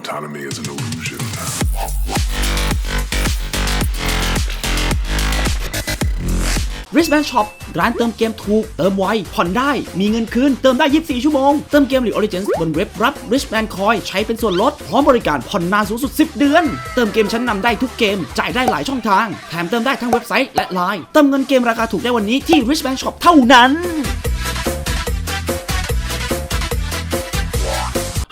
Autonomy is an illusion. Wristband Shop ร้านเติมเกมถูก เติมไว ผ่อนได้ มีเงินคืน เติมได้ 24 ชั่วโมง เติมเกม League Origins บนเว็บรับ Wristband Coin ใช้เป็นส่วนลด พร้อมบริการผ่อนนานสูงสุด 10 เดือน เติมเกมชั้นนำได้ทุกเกม จ่ายได้หลายช่องทาง แถมเติมได้ทั้งเว็บไซต์และไลน์เติมเงินเกมราคาถูกได้วันนี้ที่ Wristband Shop เท่านั้น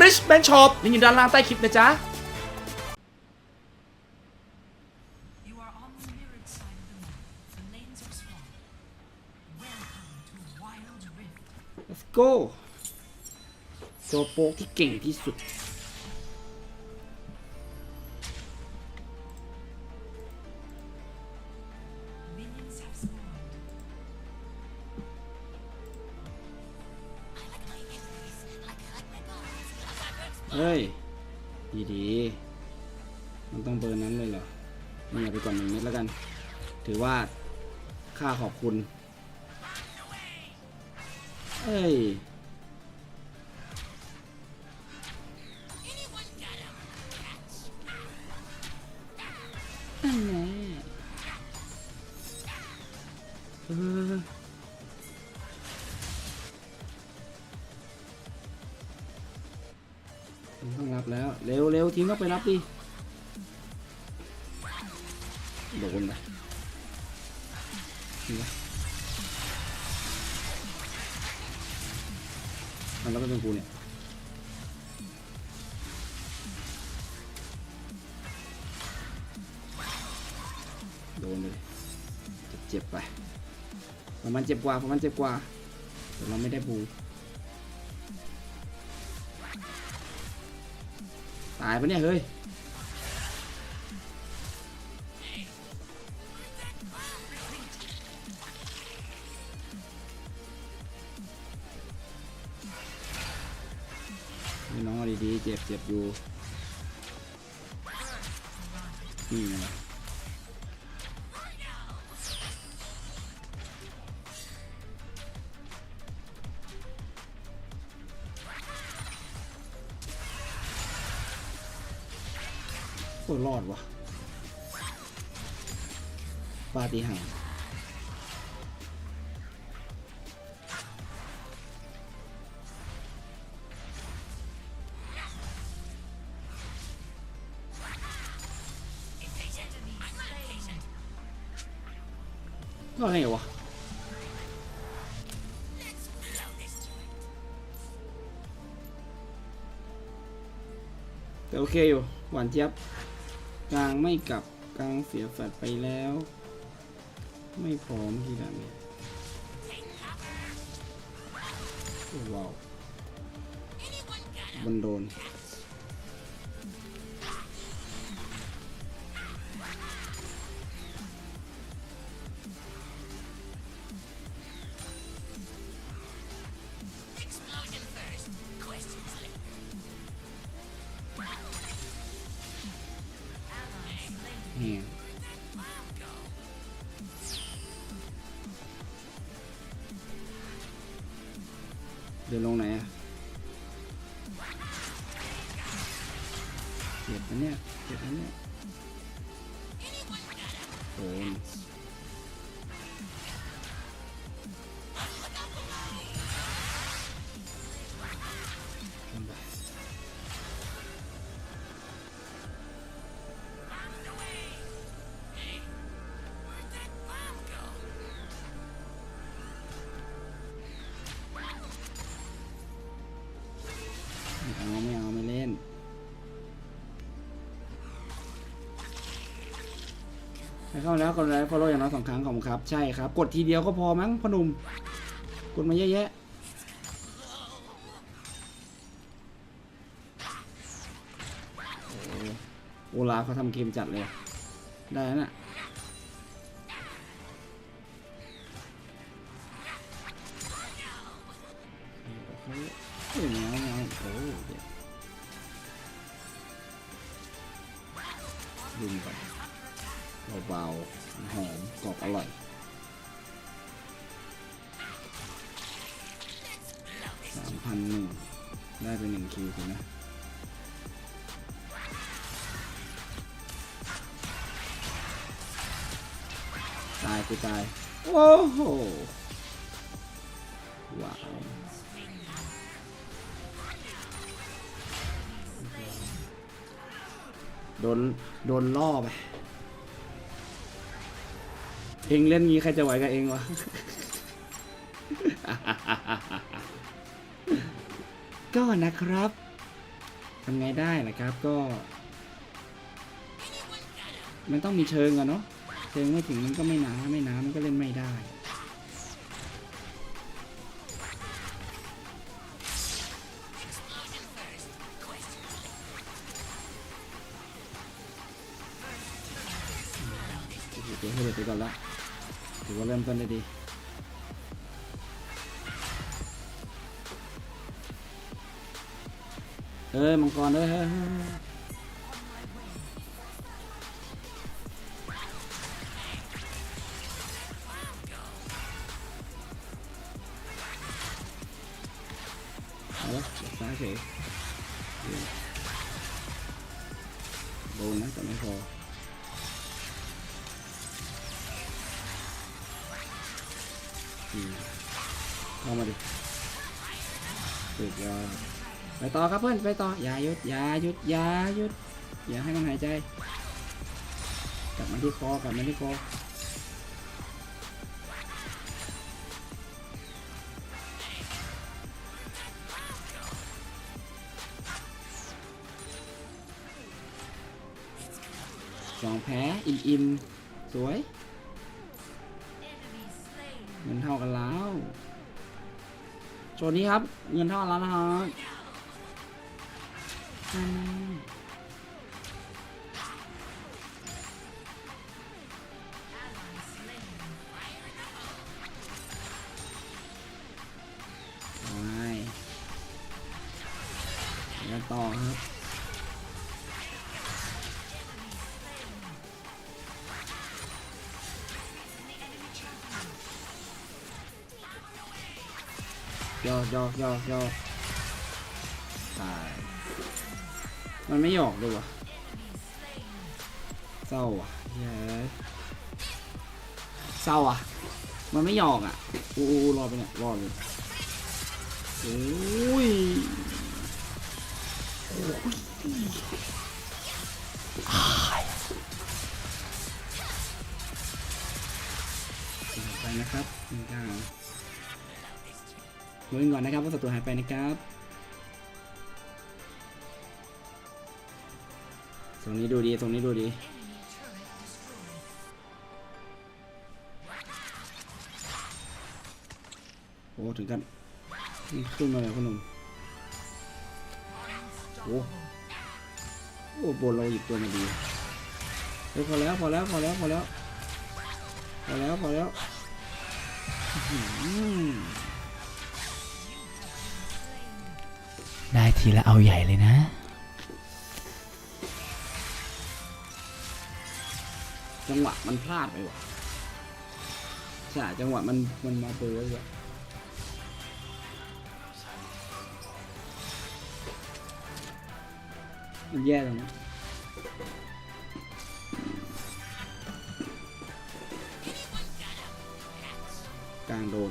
richman shop ลิงก์อยู่ด้านล่างใต้คลิปนะจ๊ะ You are on the mirrored side of the map. The lanes are swamped. Welcome to Wild Rift. let's go ตัวโป๊กที่เก่งที่สุด เฮ้ย ดีดีมันต้องเบอร์นั้นเลยเหรอนี่าไปก่อนหนึ่งเม็ดแล้วกัน ถือว่าค่าขอบคุณเฮ้ย ดิโดนไปนี่นะมันแล้วก็เป็นกูเนี่ยโดนเลยเจ็บๆไปผมมันเจ็บกว่าผมมันเจ็บกว่าแต่เราไม่ได้บู ตายปะเนี่ยเฮ้ยน้องดีๆเจ็บเจ็บอยู่นี่ไง อดวะปาฏิหาริย์ก็ไงวะแต่โอเคอยู่หวานเจี๊ยบ กลางไม่กลับกลางเสียแฟดไปแล้ว ไม่พร้อมทีละเม็ดโอ้ว้าวบนโดน เดินลงไหน เข้าแล้วกดไลค์ฟอลโล่อย่างน้อยสองครั้งของคุณครับ ใช่ครับ กดทีเดียวก็พอมั้งพนุ่มกดมาเยอะแยะโอ้โอลาเขาทำเกมจัดเลย ได้แล้วน่ะ ว้าวโดน โดนล่อไป เองเล่นงี้ใครจะไหวกับเองวะ ก็นะครับทำไงได้นะครับก็ มันต้องมีเชิงอะเนาะ เชิงไม่ถึงมันก็ไม่หนาไม่หนามันก็เล่นไม่ได้ ไปก่อนละถือว่าเริ่มต้นได้ดีเอ้ยมังกรเอ้ยเฮ้ยเฮ้ยเฮ้ยเอซ้ายเฉยโดนนะแต่ไม่พอ เข้ามาดิสุดยอดไปต่อครับเพื่อนไปต่ออย่าหยุดอย่าหยุดอย่าหยุดอย่าให้มันหายใจกลับมาที่คอกลับมาที่คอสองแพ้อิ่มอิ่มๆสวย Enemy slain. เงินเท่ากันแล้ว โจทย์นี้ครับ เงินเท่านแล้วนะครั ยอกยอกยอกยอกตายมันไม่หยอกเลยวะเศร้าอะเย้ยเศร้าอะ มันไม่หยอกอะอู้อู้รอไปเนี่ยรอเลยโอ้ยโอ้ยอ้ายไปนะครับหนึ่งกลาง ดูกันก่อนนะครับว่าศัตรูหายไปนะครับตรงนี้ดูดีตรงนี้ดูดีโอ้ถึงกันขึ้นมาเลยพ่อหนุ่มโอ้โอ้บนเราหยิบตัวมาดีเฮ้ยพอแล้วพอแล้วพอแล้วพอแล้วพอแล้วพอแล้ว ได้ทีละเอาใหญ่เลยนะจังหวะมันพลาดไปว่ะใช่จังหวะมันมันมาเปิดไว้ว่ะมันแย่ตรงนี้กลางโดน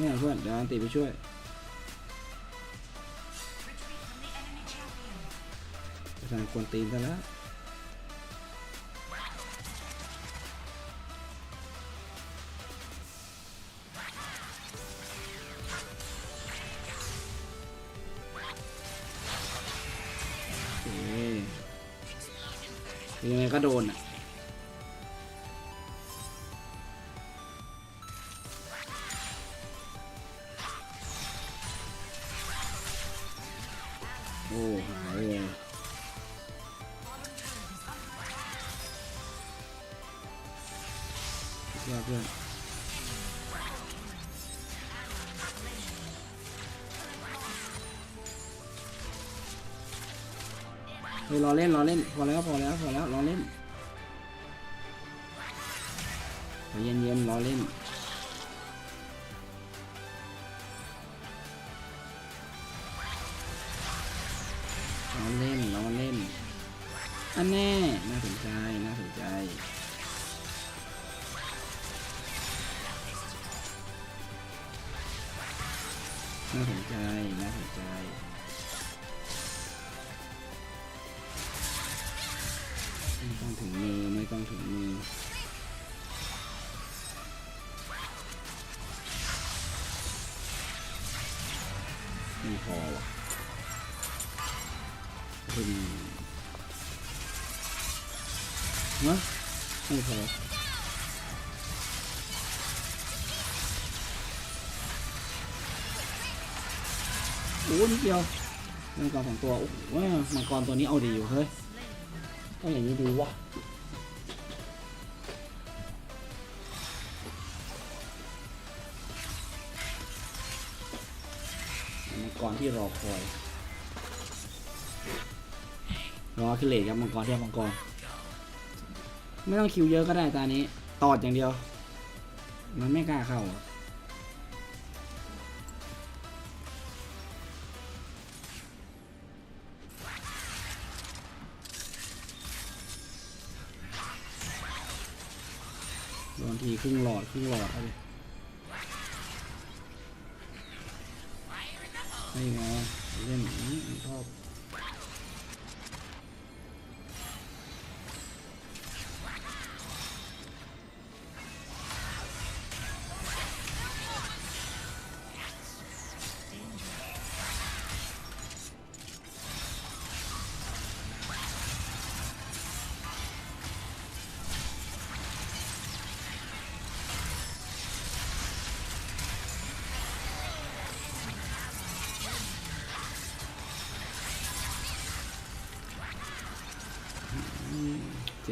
เนี่ยเพื่อนเดี๋ยวอันติไปช่วยทางคนตีนซะแล้ว เฮ้ยรอเล่นรอเล่นพอแล้วพอแล้วพอแล้วรอเล่นขอเย็นเย็นรอเล่น โอ้นิดเดียวมังกรสองตัวโอ้โหมังกรตัวนี้เอาดีอยู่เฮ้ยต้องอย่างนี้ดีวะมังกรที่รอคอยรอขึ้นเลทครับมังกรเทียบมังกร ไม่ต้องคิวเยอะก็ได้ตานี้ ตอดอย่างเดียว มันไม่กล้าเข้าอะ ทีครึ่งหลอดครึ่งหลอดเอาเลยไม่ไงเล่นอย่างนี้ชอบ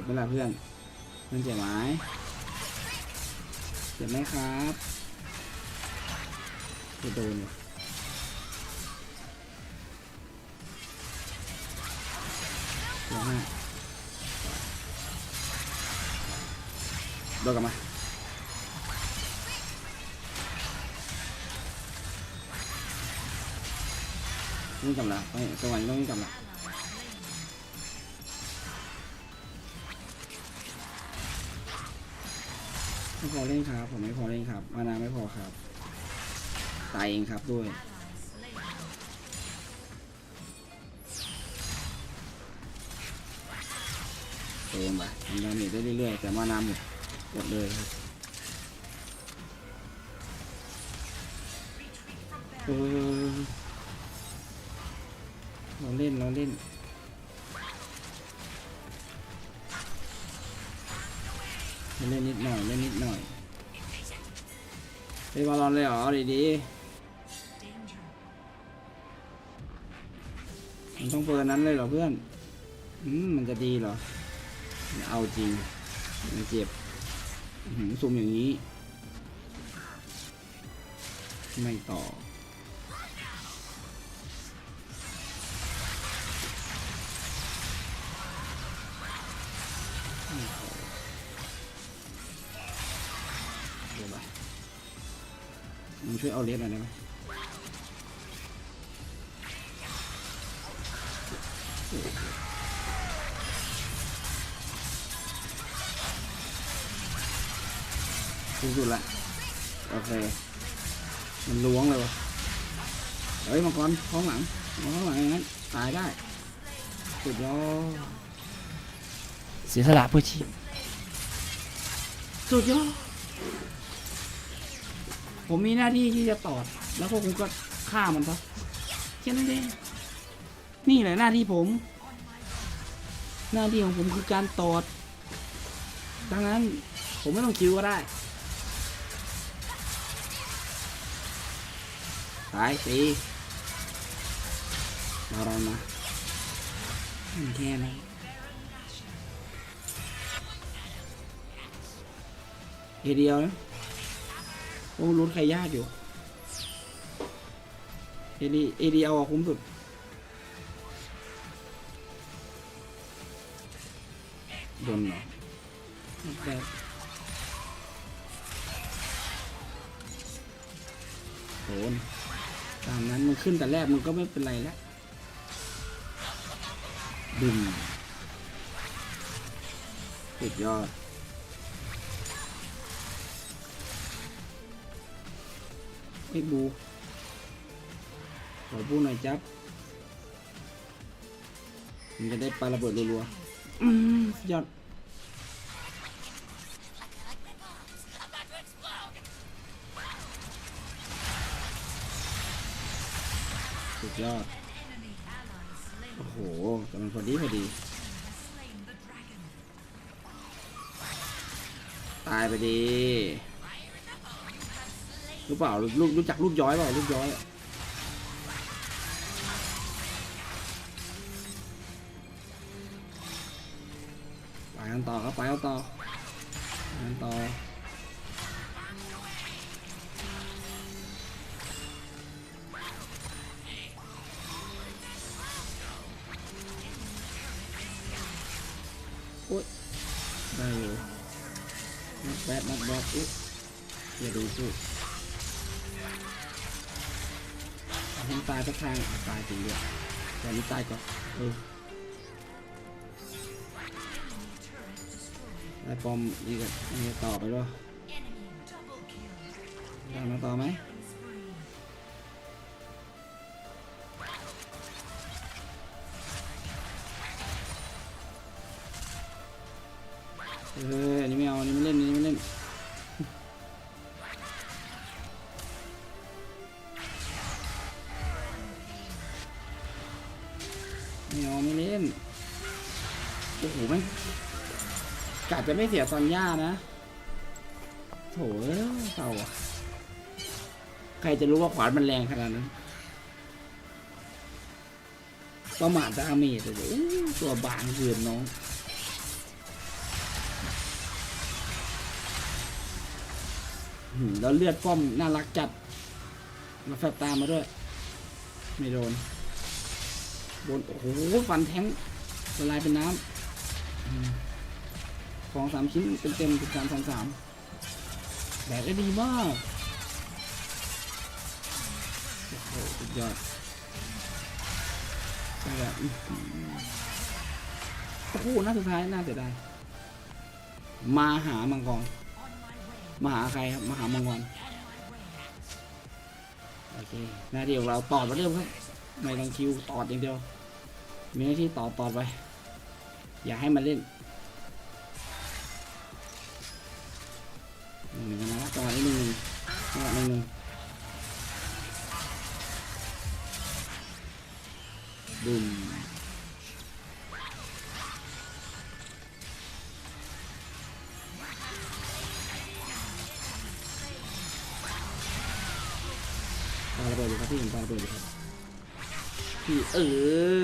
เจ็บไหมล่ะเพื่อนเพื่อนเจ็บไหมเจ็บไหมครับจะโดนว่ะเดี๋ยวให้โดนกลับมาวิ่งกลับละไปจังหวะนี้ต้องวิ่งกลับละ ไม่พอเล่นครับ ผมไม่พอเล่นครับ มานาไม่พอครับ ตายเองครับด้วยเติมไปทำดาเมจได้เรื่อยๆ แต่มานาหมดหมดเลยครับเออเราเล่นเราเล่น เล่นนิดหน่อยเล่นนิดหน่อยไปบอลลอนเลยเหรอเอาดีๆมันต้องเปิดนั้นเลยเหรอเพื่อนอืมมันจะดีเหรอ เอาจริงมันเจ็บอื้อหือซุ่มอย่างนี้ ไม่ต่อ ช่วยเอาเลสหน่อยได้ไหมสุดๆละโอเค มันล้วงเลยวะเฮ้ยมังกรท้องหลังท้องหลังอย่างนั้น ตายได้สุดยอดเสียสละเพื่อชีพสุดยอด ผมมีหน้าที่ที่จะตอด แล้วพวกคุณก็ฆ่ามันปะแค่นั้นเองนี่แหละหน้าที่ผม หน้าที่ของผมคือการตอด ดังนั้นผมไม่ต้องคิวก็ได้ตายตีมาเรามามันแค่นั้นเอเดียวนะ โอ้รุนใครยากอยู่เอดีเอดีเอาออกคุ้มสุดโดนเหรอได้โดนตามนั้นมันขึ้นแต่แรกมันก็ไม่เป็นไรแล้วดึงสุดยอด ไอ้บูขอบูหน่อยจับมันจะได้ปาระเบิดรัวๆอืมสุดยอดสุดยอด โอ้โหกำลังพอดีพอดี ตายไปดี รู้เปล่าลูกลูกรู้จักลูกย้อยเปล่าลูกย้อยอะไปกันต่อครับไปกันต่อไปกันต่อโอ๊ยได้อยู่นักแบดนักแบดอุ๊ยอย่าดูสู้เตายสักทางอะตายจริงด้วยแต่อันนี้ตายก่อนเออได้ปอมนี่ก็นี่ก็ต่อไปด้วยได้มาต่อไหม ไม่เอาไม่เล่น โอ้โหไม่งกะจะไม่เสียซอนย่านะ โถเอ้ยเต่าอะใครจะรู้ว่าขวานมันแรงขนาดนั้นประมาทดาเมจเลยอู้ตัวบางเกินน้อง แล้วเลือดป้อมน่ารักจัด มาแฟบตามมาด้วย ไม่โดน บนโอ้โหฟันแทงละลายเป็นน้ำของสามชิ้นเต็มเต็มๆสิบสามสองสามแบกได้ดีมากโอ้โหสุดยอดแล้วอื้อหือโอ้โหหน้าสุดท้ายน่าเสียดายมาหามังกรมาหาใครครับมาหามังกรโอเคหน้าที่ของเราต่อมาเริ่มครับไม่ต้องคิวตอดอย่างเดียว มีหน้าที่ต่อตอดไปอย่าให้มันเล่นหนึ่งนะจังหวะนี้หนึ่งจังหวะหนึ่งดุมปาระเบิดอยู่ครับพี่ผมปาระเบิดอยู่ครับพี่เออ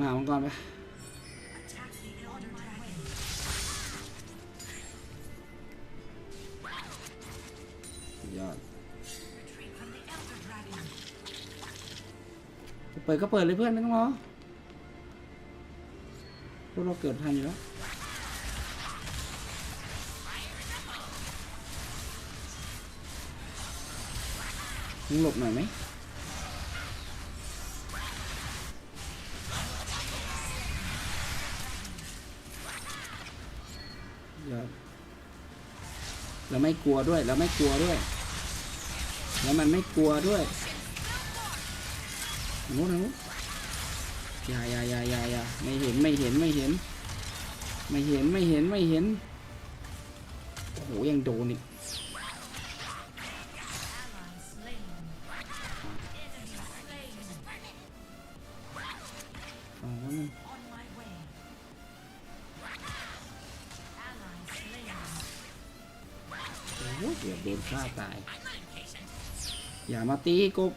มามังกรไปยอดเปิดก็เปิดเลยเพื่อนไม่ต้องรอพวกเราเกิดทันอยู่แล้วหลบหน่อยไหม ไม่กลัวด้วย เราไม่กลัวด้วย แล้วมันไม่กลัวด้วยทางนู้นทางนู้นอย่าอย่าอย่าอย่าอย่าไม่เห็นไม่เห็นไม่เห็น ไม่เห็นไม่เห็นไม่เห็นโอ้โหยังโดนอีกอ๋อ เดี๋ยวโดนฆ่าตาย อย่ามาตีกบ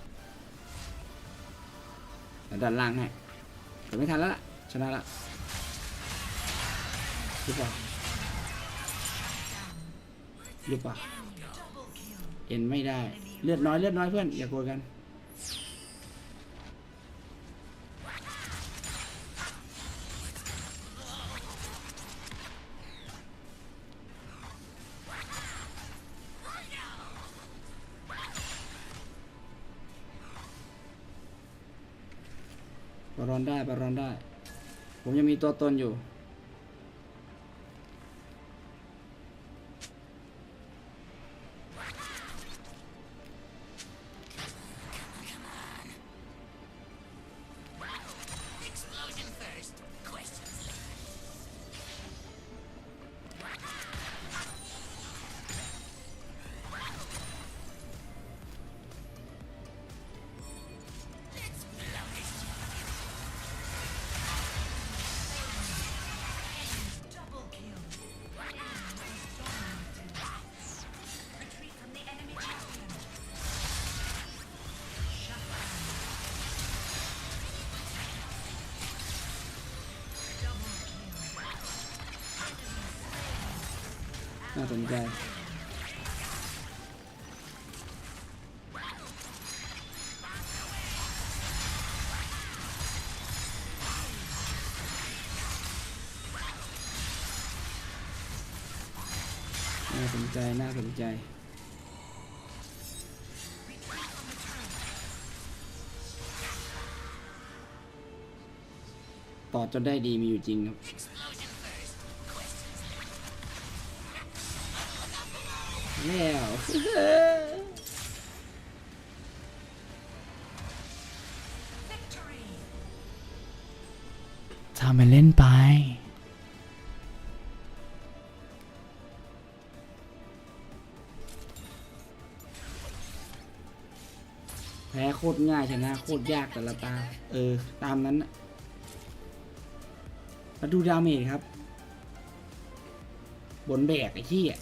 ดันล่างให้แต่ไม่ทันแล้วล่ะ ชนะละหรือเปล่าหรือเปล่าเอ็นไม่ได้ เลือดน้อยเลือดน้อยเพื่อน อย่ากลัวกัน บอลรอนได้บอลรอนได้ ผมยังมีตัวตนอยู่ น่าสนใจน่าสนใจ น่าสนใจ ต่อจนได้ดีมีอยู่จริงครับ แล้ว Victory. ทำมันเล่นไป แพ้โคตรง่ายชนะโคตรยากแต่ละตา เออ ตามนั้นนะมาดูดาเมจครับ บนแบกไอ้ที่อะ